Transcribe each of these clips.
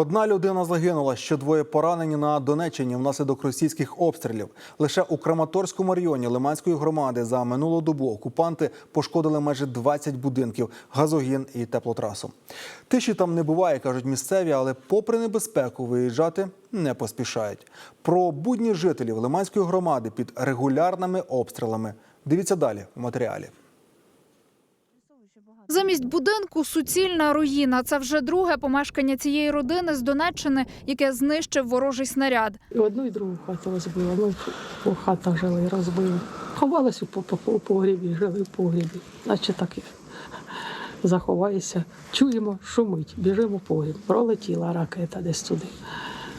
Одна людина загинула, ще двоє поранені на Донеччині внаслідок російських обстрілів. Лише у Краматорському районі Лиманської громади за минулу добу окупанти пошкодили майже 20 будинків, газогін і теплотрасу. Тиші там не буває, кажуть місцеві, але попри небезпеку виїжджати не поспішають. Про будні жителів Лиманської громади під регулярними обстрілами. Дивіться далі у матеріалі. Замість будинку суцільна руїна. Це вже друге помешкання цієї родини з Донеччини, яке знищив ворожий снаряд. І одну, і другу хату розбила. Ми по хатах жили, розбили. Ховалися по погрібі, жили в погрібі. Наче так і заховаєшся. Чуємо, шумить, біжимо в погріб. Пролетіла ракета десь туди.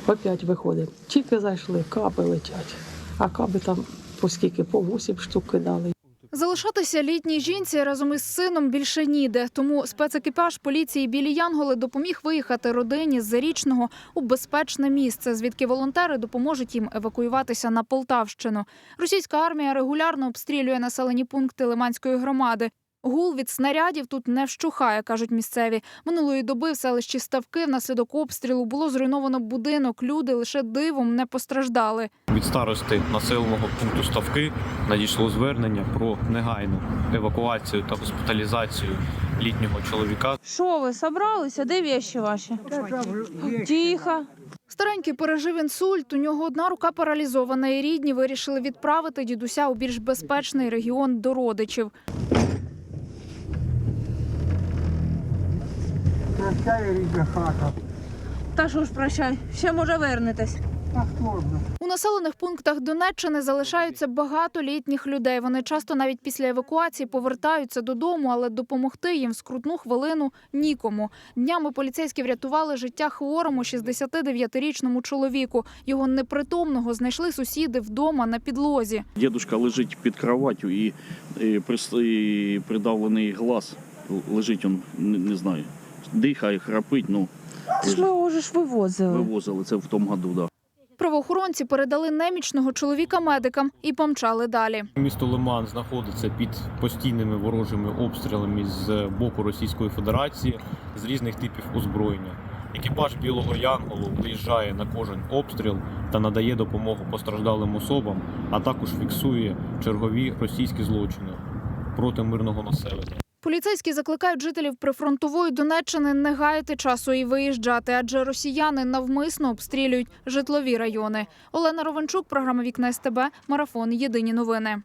Опять виходимо. Тільки зайшли, каби летять. А каби там по скільки, по 8 штук кидали. Залишатися літній жінці разом із сином більше ніде. Тому спецекіпаж поліції білі Янголи допоміг виїхати родині з зарічного у безпечне місце, звідки волонтери допоможуть їм евакуюватися на Полтавщину. Російська армія регулярно обстрілює населені пункти Лиманської громади. Гул від снарядів тут не вщухає, кажуть місцеві. Минулої доби в селищі Ставки внаслідок обстрілу було зруйновано будинок. Люди лише дивом не постраждали. Від старости населеного пункту Ставки надійшло звернення про негайну евакуацію та госпіталізацію літнього чоловіка Що ви собралися? Де вещи ваші? Тихо. Старенький пережив інсульт. У нього одна рука паралізована, і рідні вирішили відправити дідуся у більш безпечний регіон до родичів. Та що ж прощай, ще може вернетесь. У населених пунктах Донеччини залишаються багато літніх людей. Вони часто навіть після евакуації повертаються додому, але допомогти їм в скрутну хвилину нікому. Днями поліцейські врятували життя хворому 69-річному чоловіку. Його непритомного знайшли сусіди вдома на підлозі. Дідушка лежить під кроваттю і, і, і придавлений глаз лежить, он, не, не знаю, дихає, храпить, ну, Це ж ми його ж вивозили. вивозили це в тому году, да. Правоохоронці передали немічного чоловіка медикам і помчали далі. Місто Лиман знаходиться під постійними ворожими обстрілами з боку Російської Федерації з різних типів озброєння. Екіпаж Білого Янголу виїжджає на кожен обстріл та надає допомогу постраждалим особам, а також фіксує чергові російські злочини проти мирного населення. Поліцейські закликають жителів прифронтової Донеччини не гаяти часу і виїжджати, адже росіяни навмисно обстрілюють житлові райони. Олена Ровенчук, програма Вікна СТБ, марафон. Єдині новини.